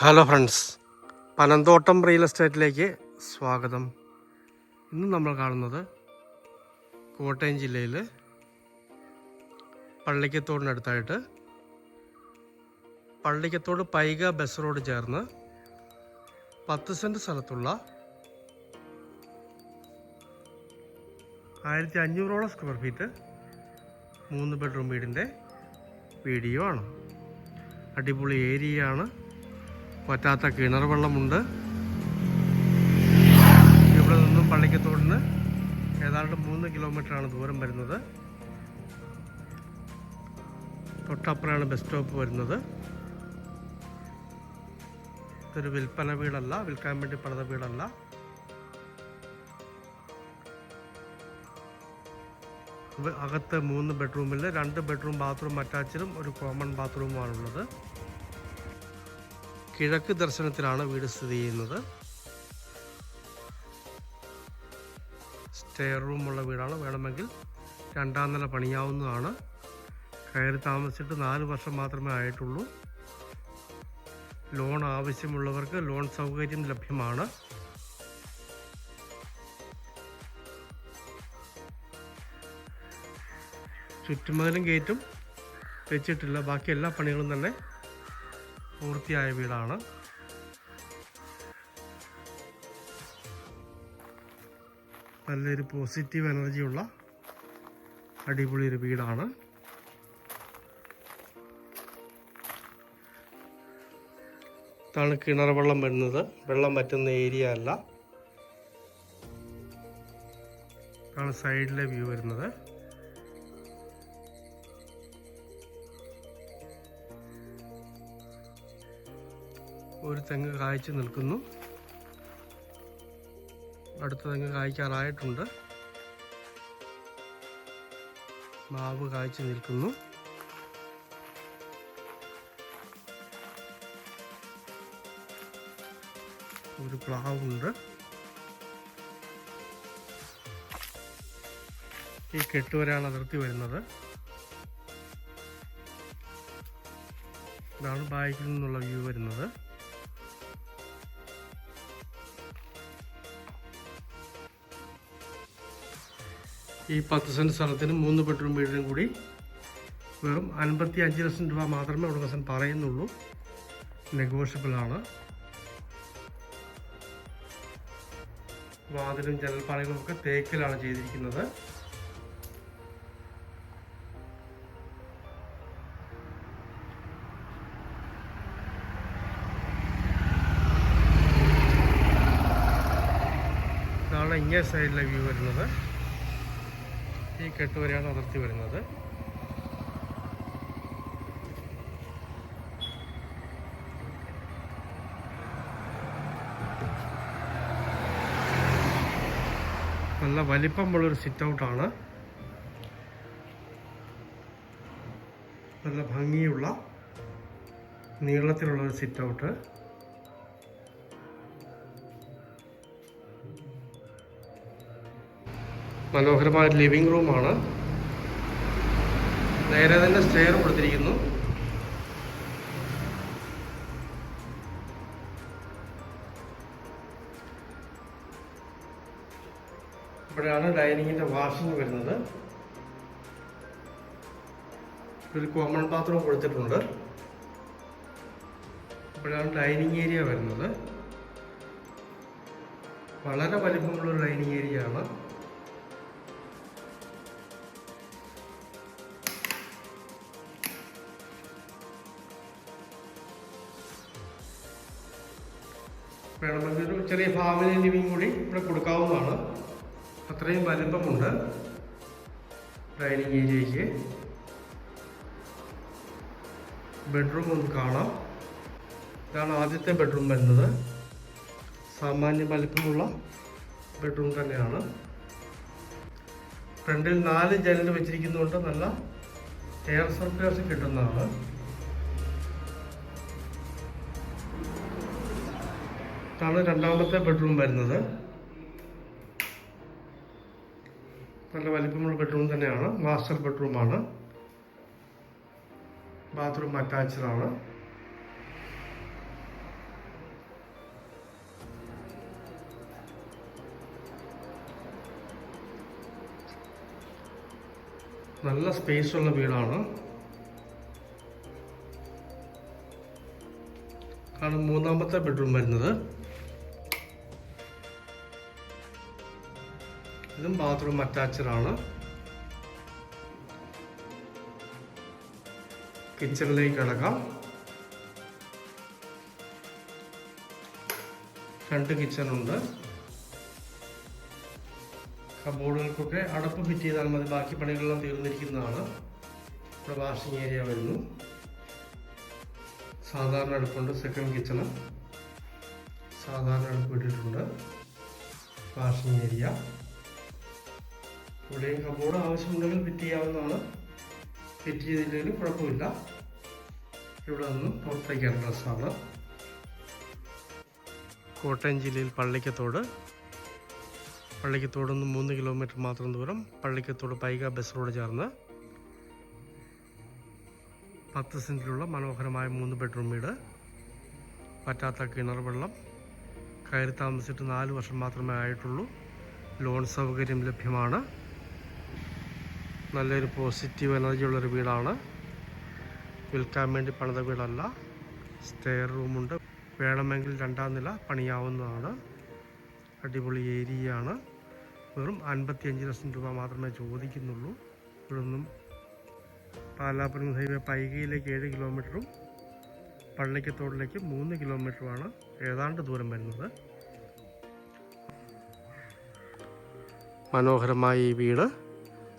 Hello friends Panamthottam real എസ്റ്റേറ്റിലേക്ക് സ്വാഗതം. ഇന്ന് നമ്മൾ കാണുന്നത് കോട്ടയം ജില്ലയിൽ പള്ളിക്കത്തോടിനടുത്തായിട്ട് പള്ളിക്കത്തോട് പൈക ബസ് റോഡ് ചേർന്ന് പത്ത് സെന്റ് സ്ഥലത്തുള്ള ആയിരത്തി അഞ്ഞൂറോളം സ്ക്വയർ ഫീറ്റ് മൂന്ന് ബെഡ്റൂം വീടിന്റെ വീഡിയോ ആണ്. അടിപൊളി ഏരിയയാണ് പറ്റാത്ത കിണർ വെള്ളമുണ്ട്. ഇവിടെ നിന്നും പള്ളിക്കത്തോടിന് ഏതാണ്ട് മൂന്ന് കിലോമീറ്ററാണ് ദൂരം വരുന്നത്. തൊട്ടപ്പുറമാണ് ബസ് സ്റ്റോപ്പ് വരുന്നത്. ഇതൊരു വിൽപ്പന വീടല്ല വിൽക്കാൻ വേണ്ടി പണിത വീടല്ല. അകത്ത് മൂന്ന് ബെഡ്റൂമിൽ രണ്ട് ബെഡ്റൂം ബാത്റൂം അറ്റാച്ചിലും ഒരു കോമൺ ബാത്റൂമുമാണുള്ളത്. കിഴക്ക് ദർശനത്തിലാണ് വീട് സ്ഥിതി ചെയ്യുന്നത്. സ്റ്റെയർ റൂമുള്ള വീടാണ്. വേണമെങ്കിൽ രണ്ടാം നില പണിയാവുന്നതാണ്. കയറി താമസിച്ചിട്ട് നാല് വർഷം മാത്രമേ ആയിട്ടുള്ളൂ. ലോൺ ആവശ്യമുള്ളവർക്ക് ലോൺ സൗകര്യം ലഭ്യമാണ്. ചുറ്റുമതിലും ഗേറ്റും വെച്ചിട്ടില്ല. ബാക്കി എല്ലാ പണികളും തന്നെ പൂർത്തിയായ വീടാണ്. നല്ലൊരു പോസിറ്റീവ് എനർജിയുള്ള അടിപൊളി ഒരു വീടാണ്. ഇതാണ് കിണർ വെള്ളം വരുന്നത്. വെള്ളം പറ്റുന്ന ഏരിയ അല്ല. ഇതാണ് സൈഡിലെ വ്യൂ വരുന്നത്. ഒരു തെങ്ങ് കായ്ച്ചു നിൽക്കുന്നു. അടുത്ത തെങ്ങ് കായ്ക്കാറായിട്ടുണ്ട്. മാവ് കായ്ച്ചു നിൽക്കുന്നു. ഒരു പ്ലാവുണ്ട്. ഈ കെട്ടുവരാണ് അതിർത്തി വരുന്നത്. ഇതാണ് ബാക്കിൽ നിന്നുള്ള വ്യൂ വരുന്നത്. ഈ പത്ത് സെന്റ് സ്ഥലത്തിന് മൂന്ന് ബെഡ്റൂം വീടിനും കൂടി വെറും അൻപത്തി അഞ്ച് ലക്ഷം രൂപ മാത്രമേ ഉടമസ്ഥൻ പറയുന്നുള്ളൂ. നെഗോഷ്യബിൾ ആണ്. വാതിലും ജനൽപ്പാളികളും ഒക്കെ തേക്കിലാണ് ചെയ്തിരിക്കുന്നത്. ഇതാണ് ഇങ്ങേ സൈഡിലെ വ്യൂ വരുന്നത്. ഈ കെട്ട് വരെയാണ് അതിർത്തി വരുന്നത്. നല്ല വലിപ്പമുള്ളൊരു സിറ്റ് ഔട്ടാണ് നല്ല ഭംഗിയുള്ള നീളത്തിലുള്ള ഒരു സിറ്റ് ഔട്ട് മനോഹരമായ ലിവിംഗ് റൂമാണ് നേരെ തന്നെ സ്റ്റെയർ കൊടുത്തിരിക്കുന്നു. ഇവിടെയാണ് ഡൈനിങ്ങിന്റെ വാഷിംഗ് വരുന്നത്. ഒരു കോമൺ ബാത്റൂം കൊടുത്തിട്ടുണ്ട്. ഇവിടെയാണ് ഡൈനിങ് ഏരിയ വരുന്നത്. വളരെ വലിപ്പമുള്ള ഡൈനിങ് ഏരിയ ആണ്. വേണമെങ്കിൽ ഒരു ചെറിയ ഫാമിലി ലിവിങ് കൂടി ഇവിടെ കൊടുക്കാവുന്നതാണ്. അത്രയും വലിപ്പമുണ്ട്. ഡൈനിങ് ഏരിയയ്ക്ക് ബെഡ്റൂം ഒന്ന് കാണാം. ഇതാണ് ആദ്യത്തെ ബെഡ്റൂം വരുന്നത് സാമാന്യ വലിപ്പമുള്ള ബെഡ്റൂം തന്നെയാണ്. ഫ്രണ്ടിൽ നാല് ജനൽ വെച്ചിരിക്കുന്നതുകൊണ്ട് നല്ല എയർ സർക്കുലേഷൻ കിട്ടുന്നതാണ്. ഇതാണ് രണ്ടാമത്തെ ബെഡ്റൂം വരുന്നത്. നല്ല വലിപ്പമുള്ള ബെഡ്റൂം തന്നെയാണ്. മാസ്റ്റർ ബെഡ്റൂമാണ് ബാത്റൂം അറ്റാച്ച്ഡാണ് നല്ല സ്പേസ് ഉള്ള വീടാണ്. ആണ് മൂന്നാമത്തെ ബെഡ്റൂം വരുന്നത്. ഇതും ബാത്റൂം അറ്റാച്ച്ഡ് ആണ്. കിച്ചണിലേക്ക് കിടക്കാം. രണ്ട് കിച്ചണുണ്ട് കബോർഡുകൾക്കൊക്കെ അടപ്പ് ഫിറ്റ് ചെയ്താൽ മതി. ബാക്കി പണികളെല്ലാം തീർന്നിരിക്കുന്നതാണ്. ഇവിടെ വാഷിംഗ് ഏരിയ വരുന്നു. സാധാരണ അടുപ്പുണ്ട്. സെക്കൻഡ് കിച്ചണ് സാധാരണ അടുപ്പ് ഇട്ടിട്ടുണ്ട്. വാഷിംഗ് ഏരിയ ഇവിടെയും കബോർഡ് ആവശ്യമുണ്ടെങ്കിൽ ഫിറ്റ് ചെയ്യാവുന്നതാണ്. ഫിറ്റ് ചെയ്തില്ലെങ്കിലും കുഴപ്പമില്ല. ഇവിടെ നിന്ന് പുറത്തേക്ക് അഡ്രസ്സാണ് കോട്ടയം ജില്ലയിൽ പള്ളിക്കത്തോട്. പള്ളിക്കത്തോട് നിന്ന് മൂന്ന് കിലോമീറ്റർ മാത്രം ദൂരം പള്ളിക്കത്തോട് പൈക ബസ് റോഡ് ചേർന്ന് പത്ത് സെന്റിലുള്ള മനോഹരമായ മൂന്ന് ബെഡ്റൂം വീട്. പറ്റാത്ത കിണർ വെള്ളം. കയറി താമസിച്ചിട്ട് നാല് വർഷം മാത്രമേ ആയിട്ടുള്ളൂ. ലോൺ സൗകര്യം ലഭ്യമാണ്. നല്ലൊരു പോസിറ്റീവ് എനർജി ഉള്ളൊരു വീടാണ്. വിൽക്കാൻ വേണ്ടി പണിത വീടല്ല. സ്റ്റെയർ റൂമുണ്ട് വേണമെങ്കിൽ രണ്ടാം നില പണിയാവുന്നതാണ്. അടിപൊളി ഏരിയയാണ്. വെറും അൻപത്തിയഞ്ച് ലക്ഷം രൂപ മാത്രമേ ചോദിക്കുന്നുള്ളൂ. ഇവിടെ നിന്നും പാലാപുരം ഹൈവേ പൈകയിലേക്ക് ഏഴ് കിലോമീറ്ററും പള്ളിക്കത്തോടിലേക്ക് മൂന്ന് കിലോമീറ്ററുമാണ് ഏതാണ്ട് ദൂരം വരുന്നത്. മനോഹരമായ ഈ വീട്.